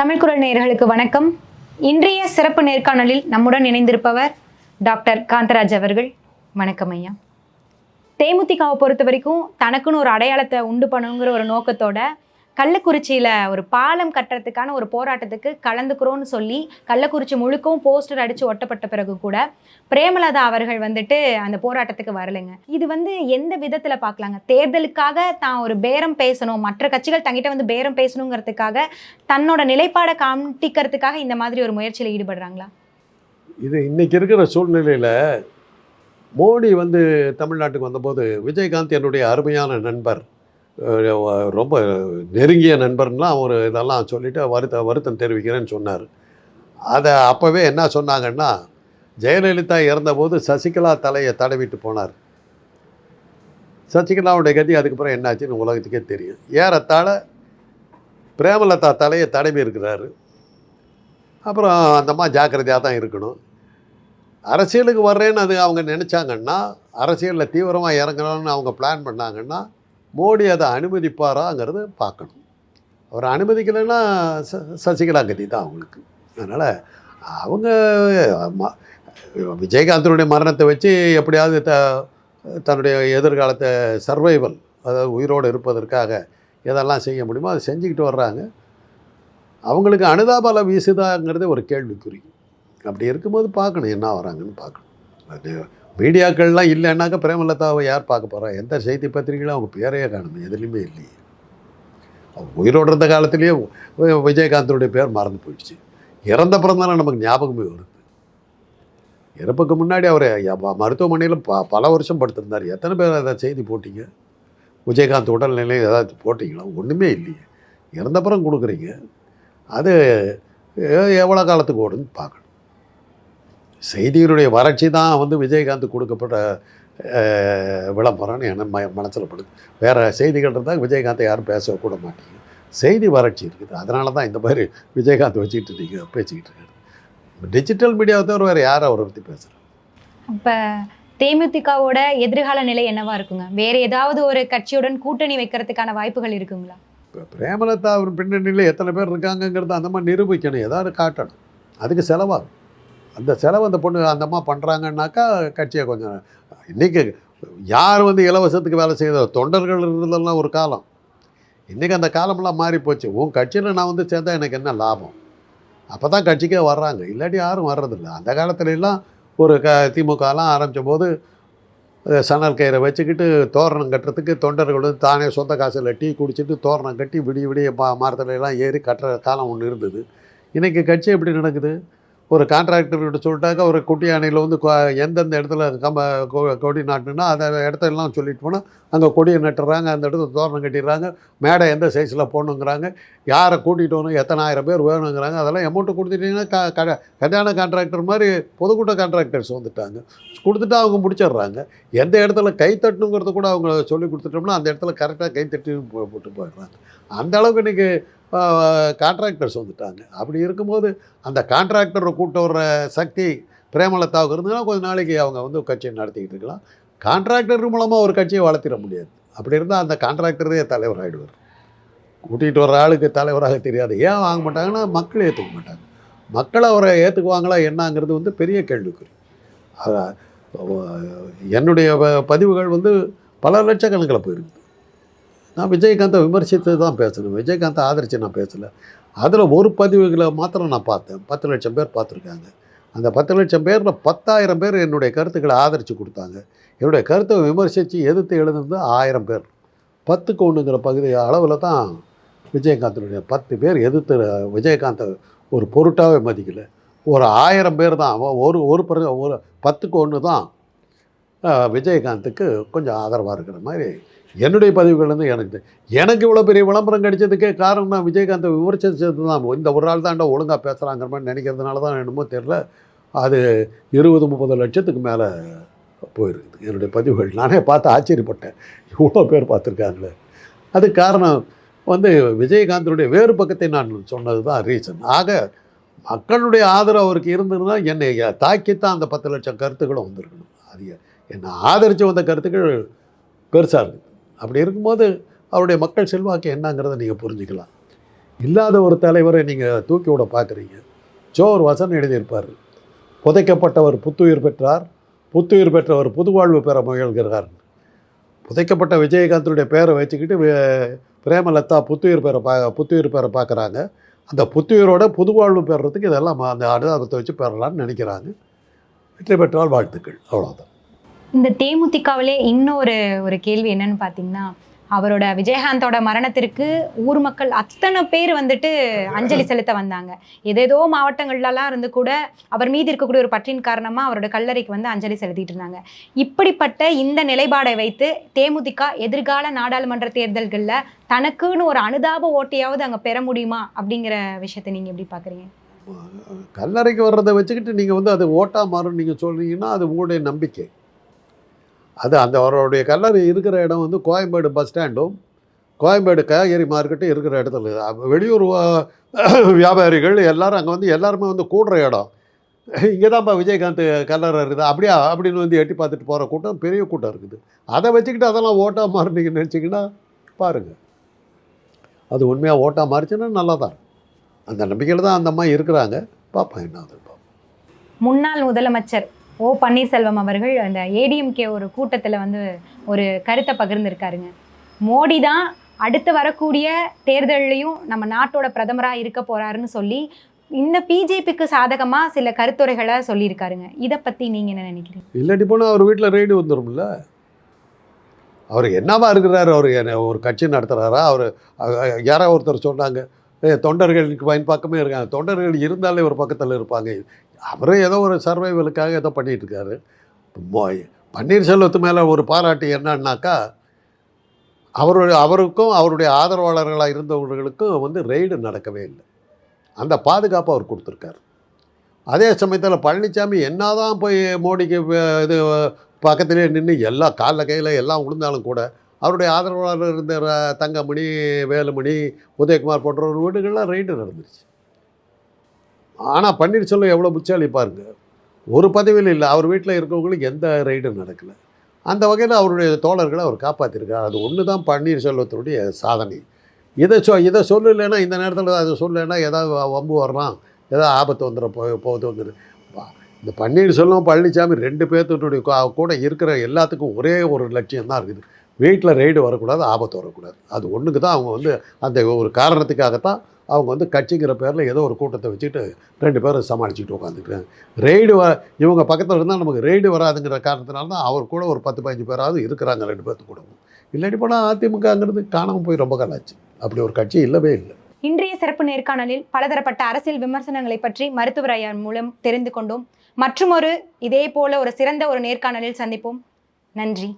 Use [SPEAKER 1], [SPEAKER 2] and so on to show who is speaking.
[SPEAKER 1] தமிழ் குரல் நேயர்களுக்கு வணக்கம். இன்றைய சிறப்பு நேர்காணலில் நம்முடன் இணைந்திருப்பவர் டாக்டர் காந்தராஜ் அவர்கள். வணக்கம் ஐயா. தேமுதிகவை பொறுத்த வரைக்கும் தனக்குன்னு ஒரு அடையாளத்தை உண்டு பண்ணணுங்கிற ஒரு நோக்கத்தோட கள்ளக்குறிச்சியில் ஒரு பாலம் கட்டுறதுக்கான ஒரு போராட்டத்துக்கு கலந்துக்கிறோன்னு சொல்லி கள்ளக்குறிச்சி முழுக்கவும் போஸ்டர் அடித்து ஒட்டப்பட்ட பிறகு கூட பிரேமலதா அவர்கள் வந்துட்டு அந்த போராட்டத்துக்கு வரலைங்க. இது வந்து எந்த விதத்தில் பார்க்கலாங்க தேர்தலுக்காக தான் ஒரு பேரம் பேசணும். மற்ற கட்சிகள் தங்கிட்ட வந்து பேரம் பேசணுங்கிறதுக்காக தன்னோட நிலைப்பாடை காமிக்கிறதுக்காக இந்த மாதிரி ஒரு முயற்சியில் ஈடுபடுறாங்களா?
[SPEAKER 2] இது இன்னைக்கு இருக்கிற சூழ்நிலையில் மோடி வந்து தமிழ்நாட்டுக்கு வந்தபோது விஜயகாந்த் என்னுடைய அருமையான நண்பர். ரொம்ப நெருங்கிய நண்பர்லாம் ஒரு இதெல்லாம் சொல்லிவிட்டு வருத்த வருத்தம் தெரிவிக்கிறேன்னு சொன்னார். அதை அப்போவே என்ன சொன்னாங்கன்னா ஜெயலலிதா இறந்தபோது சசிகலா தலையை தடவிட்டு போனார். சசிகலாவுடைய கதி அதுக்கப்புறம் என்னாச்சுன்னு உலகத்துக்கே தெரியும். ஏறத்தாழ பிரேமலதா தலையை தடவி இருக்கிறாரு. அப்புறம் அந்தம்மா ஜாக்கிரதையாக தான் இருக்கணும். அரசியலுக்கு வர்றேன்னு அது அவங்க நினச்சாங்கன்னா அரசியலில் தீவிரமாக இறங்கணும்னு அவங்க பிளான் பண்ணாங்கன்னா மோடி அதை அனுமதிப்பாராங்கிறது பார்க்கணும். அவர் அனுமதிக்கலைன்னா ச சசிகலா கதி தான் அவங்களுக்கு. அதனால் அவங்க விஜயகாந்தனுடைய மரணத்தை வச்சு எப்படியாவது த தன்னுடைய எதிர்காலத்தை சர்வைவல் அதாவது உயிரோடு இருப்பதற்காக எதெல்லாம் செய்ய முடியுமோ அதை செஞ்சுக்கிட்டு வர்றாங்க. அவங்களுக்கு அனுதாபால வீசுதாங்கிறதே ஒரு கேள்விக்குறி. அப்படி இருக்கும்போது பார்க்கணும் என்ன வராங்கன்னு பார்க்கணும். அது மீடியாக்கள்லாம் இல்லைன்னாக்கா பிரேமலதாவை யார் பார்க்க போகிறா எந்த செய்தி பத்திரிகைகளும் அவங்க பேரையே காணுமே எதுலேயுமே இல்லையே. அவங்க உயிரோடு இருந்த காலத்துலேயே விஜயகாந்தருடைய விஜயகாந்தனுடைய பேர் மறந்து போயிடுச்சு. இறந்த பிறந்தாலும் நமக்கு ஞாபகமே வருது. இறப்புக்கு முன்னாடி அவர் மருத்துவமனையில் ப பல வருஷம் படுத்திருந்தார். எத்தனை பேர் அதை செய்தி போட்டீங்க? விஜயகாந்த் உடல்நிலை ஏதாவது போட்டிங்களா? ஒன்றுமே இல்லையே. இறந்தப்புறம் கொடுக்குறீங்க. அது எவ்வளோ காலத்துக்கு ஓடுன்னு பார்க்கணும். செய்தியினுடைய வறட்சி தான் வந்து விஜயகாந்த் கொடுக்கப்பட்ட விளம்பரம்னு என்ன ம மனசில் படுது. வேறு செய்திகள் இருந்தால் விஜயகாந்தை யாரும் பேசக்கூட மாட்டீங்க. செய்தி வறட்சி இருக்குது. அதனால தான் இந்த மாதிரி விஜயகாந்த் வச்சுக்கிட்டு நீங்கள் பேசிக்கிட்டு இருக்காரு டிஜிட்டல் மீடியாவை தவிர வேறு யார் அவரை பற்றி பேசுகிறாங்க
[SPEAKER 1] அப்ப தேமுதிகவோட எதிர்கால நிலை என்னவா இருக்குங்க? வேற ஏதாவது ஒரு கட்சியுடன் கூட்டணி வைக்கிறதுக்கான வாய்ப்புகள் இருக்குங்களா?
[SPEAKER 2] இப்போ பிரேமலதா அவர் பின்னணியில் எத்தனை பேர் இருக்காங்கங்கிறத அந்த மாதிரி நிரூபிக்கணும். ஏதாவது காட்டணும். அதுக்கு செலவாகும். அந்த செலவு அந்த பொண்ணு அந்த அம்மா பண்ணுறாங்கன்னாக்கா கட்சியை கொஞ்சம் இன்றைக்கி யார் வந்து இலவசத்துக்கு வேலை செய்கிறதோ தொண்டர்கள் இருந்ததெல்லாம் ஒரு காலம். இன்றைக்கி அந்த காலமெல்லாம் மாறி போச்சு. உன் கட்சியில் நான் வந்து சேர்ந்தால் எனக்கு என்ன லாபம்? அப்போ தான் கட்சிக்கே வர்றாங்க. இல்லாட்டி யாரும் வர்றதில்ல. அந்த காலத்துலலாம் ஒரு க திமுகலாம் ஆரம்பித்த போது சணல் கயிறை வச்சுக்கிட்டு தோரணம் கட்டுறதுக்கு தொண்டர்கள் வந்து தானே சொந்த காசில் டீ குடிச்சிட்டு தோரணம் கட்டி விடிய விடிய மா மரத்துலலாம் ஏறி கட்டுற காலம் ஒன்று இருந்தது. இன்றைக்கி கட்சி எப்படி நடக்குது? ஒரு கான்ட்ராக்டர்கிட்ட சொல்லிட்டாக்கா ஒரு குட்டி யானையில் வந்து கொ- எந்தெந்த இடத்துல கம்ப கொ- கொடி நாட்டுனா அந்த இடத்தெல்லாம் சொல்லிட்டு போனால் அங்கே கொடியை நட்டுறாங்க அந்த இடத்துல தோரணம் கட்டிடுறாங்க மேடை எந்த சைஸில் போகணுங்கிறாங்க யாரை கூட்டிகிட்டு வரணும் எத்தனை ஆயிரம் பேர் வேணுங்கிறாங்க அதெல்லாம் அமௌண்ட்டு கொடுத்துட்டிங்கன்னா க க கல்யாண கான்ட்ராக்டர் மாதிரி பொதுக்கூட்ட கான்ட்ராக்டர்ஸ் வந்துட்டாங்க. கொடுத்துட்டு அவங்க முடிச்சிடுறாங்க. எந்த இடத்துல கை கூட அவங்க சொல்லி கொடுத்துட்டோம்னா அந்த இடத்துல கரெக்டாக கை தட்டி போட்டு போயிடுறாங்க. அந்த அளவுக்கு இன்றைக்கி கான்ட்ராக்டர்ஸ் வந்துட்டாங்க. அப்படி இருக்கும்போது அந்த கான்ட்ராக்டரை கூட்ட வர்ற சக்தி பிரேமலதாவுக்கு இருந்ததுன்னா கொஞ்சம் நாளைக்கு அவங்க வந்து கட்சியை நடத்திக்கிட்டு இருக்கலாம். கான்ட்ராக்டர் மூலமாக ஒரு கட்சியை வளர்த்திட முடியாது. அப்படி இருந்தால் அந்த கான்ட்ராக்டரே தலைவர் ஆகிடுவார் கூட்டிகிட்டு வர்ற ஆளுக்கு தலைவராக தெரியாது. ஏன் வாங்க மாட்டாங்கன்னா மக்கள் ஏற்றுக்க மாட்டாங்க. மக்கள் அவரை ஏற்றுக்குவாங்களா என்னங்கிறது வந்து பெரிய கேள்விக்குறி. என்னுடைய பதிவுகள் வந்து பல லட்சக்கணக்கில் போயிருக்கு. நான் விஜயகாந்தை விமர்சித்து தான் பேசணும். விஜயகாந்தை ஆதரித்து நான் பேசலை. அதில் ஒரு பதிவுகளை மாத்திரம் நான் பார்த்தேன். பத்து லட்சம் பேர் பார்த்துருக்காங்க. அந்த பத்து லட்சம் பேரில் பத்தாயிரம் பேர் என்னுடைய கருத்துக்களை ஆதரித்து கொடுத்தாங்க. என்னுடைய கருத்தை விமர்சித்து எதிர்த்து எழுதுனது ஆயிரம் பேர். பத்துக்கு ஒன்றுங்கிற பகுதி அளவில் தான் விஜயகாந்தனுடைய பத்து பேர் எதிர்த்து விஜயகாந்தை ஒரு பொருட்டாகவே மதிக்கலை. ஒரு ஆயிரம் பேர் தான். ஒரு ஒரு பிற ஒரு பத்துக்கு ஒன்று தான் விஜயகாந்துக்கு கொஞ்சம் ஆதரவாக இருக்கிற மாதிரி என்னுடைய பதிவுகள் வந்து எனக்கு எனக்கு இவ்வளோ பெரிய விளம்பரம் கிடைச்சதுக்கே காரணம் நான் விஜயகாந்தை விமர்சித்தது தான். இந்த ஒரு ஆள் தாண்டா ஒழுங்காக பேசுகிறாங்கிற மாதிரி நினைக்கிறதுனால தான் என்னமோ தெரில அது இருபது முப்பது லட்சத்துக்கு மேலே போயிருக்குது. என்னுடைய பதிவுகள். நானே பார்த்து ஆச்சரியப்பட்டேன். இவ்வளோ பேர் பார்த்துருக்காங்களே. அது காரணம் வந்து விஜயகாந்தனுடைய வேறு பக்கத்தை நான் சொன்னது தான் ரீசன் ஆக மக்களுடைய ஆதரவு அவருக்கு இருந்ததுன்னா என்னை தாக்கித்தான் அந்த பத்து லட்சம் கருத்துக்களும் வந்திருக்கணும். அது என்னை ஆதரித்து வந்த கருத்துக்கள் பெருசாக இருக்குது. அப்படி இருக்கும்போது அவருடைய மக்கள் செல்வாக்கு என்னங்கிறத நீங்கள் புரிஞ்சுக்கலாம். இல்லாத ஒரு தலைவரை நீங்கள் தூக்கி விட பார்க்குறீங்க. ஜோர் வசன் எழுதியிருப்பார். புதைக்கப்பட்டவர் புத்துயிர் பெற்றார் புத்துயிர் பெற்றவர் புதுவாழ்வு பெற முயல்கிறார். புதைக்கப்பட்ட விஜயகாந்தனுடைய பேரை வச்சுக்கிட்டு பிரேமலதா புத்துயிர் பெற பா புத்துயிர் பெற பார்க்குறாங்க. அந்த புத்துயிரோட புதுவாழ்வு பெறுறதுக்கு இதெல்லாம் அந்த அனுதாபத்தை வச்சு பெறலாம்னு நினைக்கிறாங்க. வெற்றி பெற்றால் வாழ்த்துக்கள். அவ்வளோதான்
[SPEAKER 1] இந்த தேமுதிகவிலே இன்னொரு ஒரு கேள்வி என்னன்னு பார்த்தீங்கன்னா அவரோட விஜயகாந்தோட மரணத்திற்கு ஊர் மக்கள் அத்தனை பேர் வந்துட்டு அஞ்சலி செலுத்த வந்தாங்க. ஏதேதோ மாவட்டங்கள்லலாம் இருந்து கூட அவர் மீது இருக்கக்கூடிய ஒரு பற்றின் காரணமாக அவரோட கல்லறைக்கு வந்து அஞ்சலி செலுத்திட்டு இருந்தாங்க. இப்படிப்பட்ட இந்த நிலைப்பாடை வைத்து தேமுதிக எதிர்கால நாடாளுமன்ற தேர்தல்களில் தனக்குன்னு ஒரு அனுதாப ஓட்டையாவது அங்கே பெற முடியுமா அப்படிங்கிற விஷயத்தை நீங்கள் எப்படி பார்க்குறீங்க
[SPEAKER 2] கல்லறைக்கு வர்றதை வச்சுக்கிட்டு நீங்கள் வந்து அது ஓட்டாக மாறும் நீங்கள் சொல்றீங்கன்னா அது உங்களுடைய நம்பிக்கை. அது அந்த அவருடைய கல்லறை இருக்கிற இடம் வந்து கோயம்பேடு பஸ் ஸ்டாண்டும். கோயம்பேடு காய்கறி மார்க்கெட்டும் இருக்கிற இடத்துல வெளியூர் வியாபாரிகள் எல்லாரும் அங்கே வந்து எல்லாருமே வந்து கூடுற இடம். இங்கே தான்ப்பா விஜயகாந்த் கல்லறை இருக்குது. அப்படியா? அப்படின்னு வந்து எட்டி பார்த்துட்டு போகிற கூட்டம் பெரிய கூட்டம் இருக்குது. அதை வச்சுக்கிட்டு அதெல்லாம் ஓட்டாக மாறுனீங்கன்னு நினச்சிங்கன்னா பாருங்கள் அது உண்மையாக ஓட்டாக மாறிச்சுன்னா நல்லா தான் அந்த நம்பிக்கையில் தான் அந்த அம்மா இருக்கிறாங்க. பார்ப்போம் என்ன ஆகுது
[SPEAKER 1] முன்னாள் முதலமைச்சர் ஓ பன்னீர்செல்வம் அவர்கள் அந்த ஏடிஎம்கே ஒரு கூட்டத்தில் வந்து ஒரு கருத்தை பகிர்ந்துருக்காருங்க. மோடி தான் அடுத்து வரக்கூடிய தேர்தல்லையும் நம்ம நாட்டோட பிரதமராக இருக்க போறாருன்னு சொல்லி இந்த பிஜேபிக்கு சாதகமாக சில கருத்துரைகளை சொல்லியிருக்காருங்க. இதை பற்றி நீங்கள் என்ன நினைக்கிறீங்க?
[SPEAKER 2] இல்லாட்டி போனால் அவர் வீட்டில் ரெய்டு வந்துடும்ல அவர் என்னவா இருக்கிறாரு? அவர் என்ன ஒரு கட்சி நடத்துகிறாரா அவர் யாரோ ஒருத்தர் சொன்னாங்க தொண்டர்களுக்கு பயன் பக்கமே இருக்காங்க. தொண்டர்கள் இருந்தாலே ஒரு பக்கத்தில் இருப்பாங்க. அவரும் ஏதோ ஒரு சர்வைவலுக்காக ஏதோ பண்ணிகிட்ருக்காரு பன்னீர்செல்வத்து மேலே ஒரு பாராட்டு என்னன்னாக்கா அவருடைய அவருக்கும் அவருடைய ஆதரவாளர்களாக இருந்தவர்களுக்கும் வந்து ரெய்டு நடக்கவே இல்லை. அந்த பாதுகாப்பு அவர் கொடுத்துருக்காரு. அதே சமயத்தில் பழனிசாமி என்னதான் போய் மோடிக்கு இது பக்கத்திலே நின்று எல்லா காலில் கையில் எல்லாம் விழுந்தாலும் கூட அவருடைய ஆதரவாளர் இருந்த தங்கமணி வேலுமணி உதயகுமார் போன்ற ஒரு வீடுகள்லாம் ரெய்டு நடந்துருச்சு. ஆனால் பன்னீர்செல்வம் எவ்வளோ புச்சாலி பாருங்க. ஒரு பதவியில் இல்லை அவர் வீட்டில் இருக்கிறவங்களுக்கு எந்த ரைடும் நடக்கலை. அந்த வகையில் அவருடைய தோழர்களை அவர் காப்பாற்றிருக்கார் அது ஒன்று தான் பன்னீர்செல்வத்தினுடைய சாதனை. இதை சொ இதை சொல்லலைன்னா இந்த நேரத்தில் அதை சொல்லலைன்னா ஏதாவது வம்பு வரலாம். ஏதாவது ஆபத்து வந்துட போ போகுது வந்துடு இந்த பன்னீர்செல்வம் பழனிசாமி ரெண்டு பேர்த்துடைய கா- கூட இருக்கிற எல்லாத்துக்கும் ஒரே ஒரு லட்சியம் தான் இருக்குது. வீட்டில் ரெய்டு வரக்கூடாது ஆபத்து வரக்கூடாது. அது ஒன்றுக்கு தான் அவங்க வந்து அந்த ஒரு காரணத்துக்காகத்தான் அவங்க வந்து கட்சிங்கிற பேரில் ஏதோ ஒரு கூட்டத்தை வச்சுட்டு ரெண்டு பேரும் சமாளிச்சுட்டு உட்காந்துருக்காங்க ரெய்டு வ இவங்க பக்கத்தில் இருந்தால் நமக்கு ரெய்டு வராதுங்கிற காரணத்தினால தான் அவர் கூட ஒரு பத்து பதினஞ்சு பேராவது இருக்கிறாங்க ரெண்டு பேர்த்து கூட இல்லாட்டி போனால் அதிமுகங்கிறது காணாமல் போய் ரொம்ப காலாச்சு அப்படி ஒரு கட்சி இல்லவே இல்லை.
[SPEAKER 1] இன்றைய சிறப்பு நேர்காணலில் பலதரப்பட்ட அரசியல் விமர்சனங்களை பற்றி மருத்துவர் ஐயா மூலம் தெரிந்து கொண்டோம். மற்றுமொரு இதே போல ஒரு சிறந்த ஒரு நேர்காணலில் சந்திப்போம். நன்றி.